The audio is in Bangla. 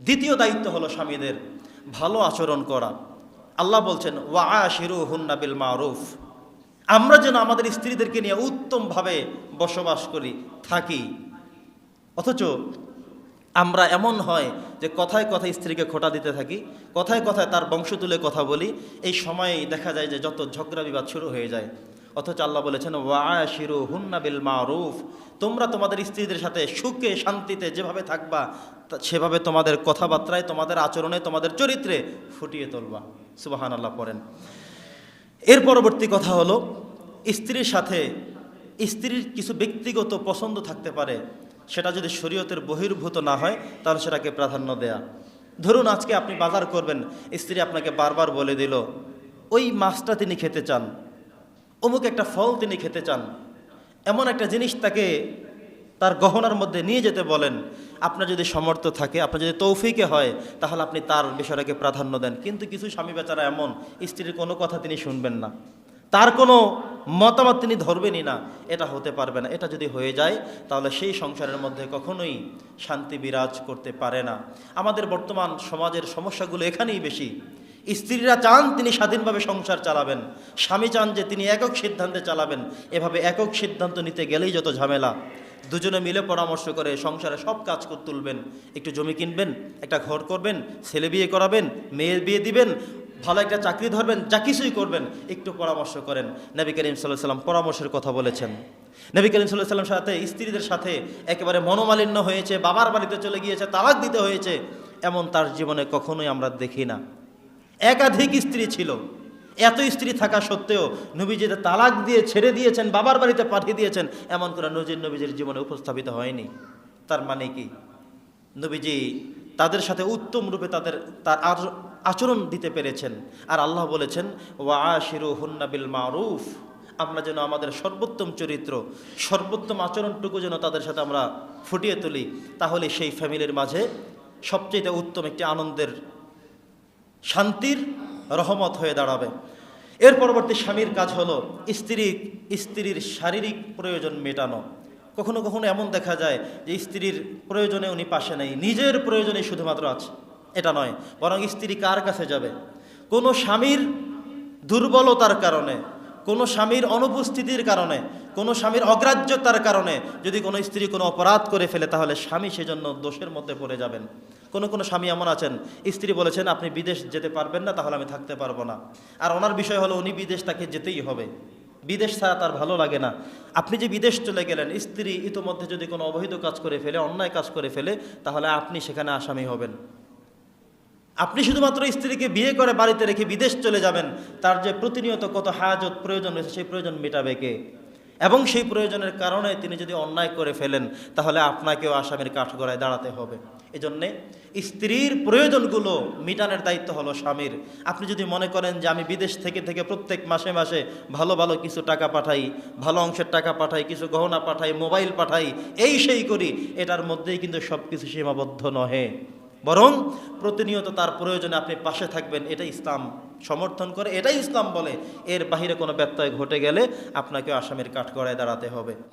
দ্বিতীয় দায়িত্ব হলো স্বামীদের ভালো আচরণ করা। আল্লাহ বলছেন, ওয়া আশিরু হুন্না মারুফ। আমরা যেন আমাদের স্ত্রীদেরকে নিয়ে উত্তমভাবে বসবাস করি, থাকি। অথচ আমরা এমন হয় যে কথায় কথায় স্ত্রীকে খোটা দিতে থাকি, কথায় কথায় তার বংশ তুলে কথা বলি। এই সময়েই দেখা যায় যে যত ঝগড়া বিবাদ শুরু হয়ে যায়। অথচ আল্লাহ বলেছেন ওয়াশিরু হুন্না বিল মারুফ। তোমরা তোমাদের স্ত্রীদের সাথে সুখে, শান্তিতে যেভাবে থাকবা সেভাবে তোমাদের কথাবার্তায়, তোমাদের আচরণে, তোমাদের চরিত্রে ফুটিয়ে তুলবা। সুবাহান আল্লাহ পড়েন। এর পরবর্তী কথা হলো, স্ত্রীর সাথে স্ত্রীর কিছু ব্যক্তিগত পছন্দ থাকতে পারে। সেটা যদি শরীয়তের বহির্ভূত না হয়, তাহলে সেটাকে প্রাধান্য দেয়া। ধরুন, আজকে আপনি বাজার করবেন, স্ত্রী আপনাকে বারবার বলে দিল, ওই মাছটা তিনি খেতে চান। অমুক একটা ফল তিনি খেতে চান। এমন একটা জিনিস তাকে তার গহনার মধ্যে নিয়ে যেতে বলেন, আপনার যদি সমর্থ থাকে, আপনার যদি তৌফিকে হয়, তাহলে আপনি তার বিষয়টাকে প্রাধান্য দেন। কিন্তু কিছু স্বামী বেচারা এমন, স্ত্রীর কোনো কথা তিনি শুনবেন না। তার কোনো মতামত তিনি ধরবেনই না, এটা হতে পারবে না। এটা যদি হয়ে যায়, তাহলে সেই সংসারের মধ্যে কখনোই শান্তি বিরাজ করতে পারে না। আমাদের বর্তমান সমাজের সমস্যাগুলো এখানেই বেশি। স্ত্রীরা চান তিনি স্বাধীনভাবে সংসার চালাবেন। স্বামী চান যে তিনি একক সিদ্ধান্তে চালাবেন। এভাবে একক সিদ্ধান্ত নিতে গেলেই যত ঝামেলা। দুজনে মিলে পরামর্শ করে সংসারে সব কাজ করে তুলবেন। একটু জমি কিনবেন, একটা ঘর করবেন, ছেলে বিয়ে করাবেন, মেয়ের বিয়ে দিবেন, ভালো একটা চাকরি ধরবেন, যা কিছুই করবেন, একটু পরামর্শ করেন। নবী করিম সাল্লাহ সাল্লাম পরামর্শের কথা বলেছেন। নবী করিম সাল্লাহ সাল্লাম সাথে স্ত্রীদের সাথে একেবারে মনোমালিন্য হয়েছে, বাবার বাড়িতে চলে গিয়েছে, তালাক দিতে হয়েছে। এমন তার জীবনে কখনোই আমরা দেখি না। একাধিক স্ত্রী ছিল। এত স্ত্রী থাকা সত্ত্বেও নবীজিতে তালাক দিয়ে ছেড়ে দিয়েছেন, বাবার বাড়িতে পাঠিয়ে দিয়েছেন, এমন করে নজির নবীজির জীবনে উপস্থাপিত হয়নি। তার মানে কি? নবীজি তাদের সাথে উত্তম রূপে তাদের, তার আচ- আচরণ দিতে পেরেছেন। আর আল্লাহ বলেছেন, ওয়া আশিরু হুন্না বিল মারুফ। আমরা যেন আমাদের সর্বোত্তম চরিত্র, সর্বোত্তম আচরণটুকু যেন তাদের সাথে আমরা ফুটিয়ে তুলি, তাহলে সেই ফ্যামিলির মাঝে সবচেয়ে উত্তম একটি আনন্দের শান্তির রহমত হয়ে দাঁড়াবে। এর পরবর্তী স্বামীর কাজ হলো স্ত্রী, স্ত্রীর শারীরিক প্রয়োজন মেটানো। কখনো কখনো এমন দেখা যায় যে স্ত্রীর প্রয়োজনে উনি পাশে নেই। নিজের প্রয়োজনে শুধুমাত্র আছে, এটা নয়, বরং স্ত্রী কার কাছে যাবে? কোনো স্বামীর দুর্বলতার কারণে, কোনো স্বামীর অনুপস্থিতির কারণে, কোনো স্বামীর অগ্রাহ্যতার কারণে যদি কোনো স্ত্রী কোনো অপরাধ করে ফেলে, তাহলে স্বামী সেজন্য দোষের মধ্যে পড়ে যাবেন। কোনো কোনো স্বামী এমন আছেন, স্ত্রী বলেছেন, আপনি বিদেশ যেতে পারবেন না, তাহলে আমি থাকতে পারব না। আর ওনার বিষয় হলো, উনি বিদেশ তাকে যেতেই হবে। বিদেশ ছাড়া তার ভালো লাগে না। আপনি যে বিদেশ চলে গেলেন, স্ত্রী ইতোমধ্যে যদি কোনো অবৈধ কাজ করে ফেলে, অন্যায় কাজ করে ফেলে, তাহলে আপনি সেখানে আসামি হবেন। আপনি শুধুমাত্র স্ত্রীকে বিয়ে করে বাড়িতে রেখে বিদেশ চলে যাবেন, তার যে প্রতিনিয়ত কত হাজত প্রয়োজন রয়েছে, সেই প্রয়োজন মেটাবে কে? এবং সেই প্রয়োজনের কারণে তিনি যদি অন্যায় করে ফেলেন, তাহলে আপনাকেও আসামির কাঠগড়ায় দাঁড়াতে হবে। এজন্যে স্ত্রীর প্রয়োজনগুলো মিটানের দায়িত্ব হলো স্বামীর। আপনি যদি মনে করেন যে আমি বিদেশ থেকে থেকে প্রত্যেক মাসে মাসে ভালো ভালো কিছু টাকা পাঠাই, ভালো অংশের টাকা পাঠাই, কিছু গহনা পাঠাই, মোবাইল পাঠাই, এই সেই করি, এটার মধ্যেই কিন্তু সব কিছু সীমাবদ্ধ নহে। বরং প্রতিনিয়ত তার প্রয়োজনে আপনি পাশে থাকবেন এটা ইসলাম সমর্থন করে, এটাই ইসলাম বলে। এর বাহিরে কোনো ব্যত্যয় ঘটে গেলে আপনাকে আসামের কাঠগড়ায় দাঁড়াতে হবে।